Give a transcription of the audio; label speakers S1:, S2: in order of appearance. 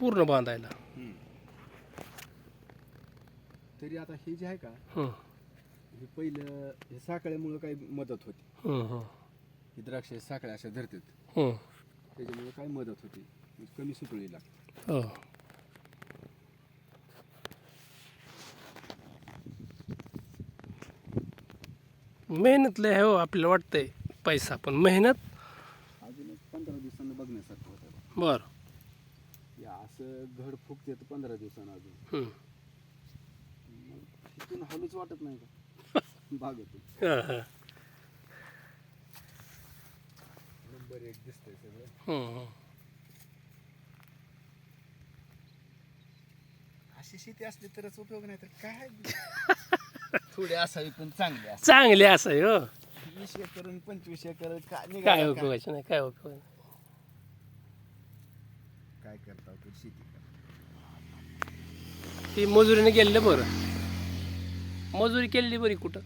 S1: पूर्ण बांधायला.
S2: तरी आता हे जे आहे का
S1: हं,
S2: हे पहिलं हे साखळ्यामुळं काही मदत होती.
S1: हं, हं,
S2: ही द्राक्ष साखळ्या अशा धरतात.
S1: हं.
S2: त्याच्यामुळे काय मदत होती? कमी सुकळी लागते.
S1: हो. मेहनत लय आहे हो आपल्याला वाटतंय पैसा पण मेहनत?
S2: अजून एक पंधरा दिवसांना बघण्यासारखं होतं
S1: बर.
S2: असं घड तर पंधरा दिवसांना अजून
S1: हं.
S2: मग इथून हलूच वाटत नाही का बागेतून
S1: हं, हं,
S2: नंबर एक दिसतंय सगळं
S1: हं, हं.
S2: अशी शेती असली तरच उपयोग नाही तर काय थोडी असावी पण चांगली असावी
S1: चांगले असं आहे हो
S2: वीस एकर पंचवीस एकर काय
S1: काय
S2: निघालं का?
S1: उपयोगाचं नाही काय उपयोग नाही.
S2: काय करता आपण शेती करता
S1: ती मजुरीने गेलेलं बरं. मजुरी केलेली बरी कुठं?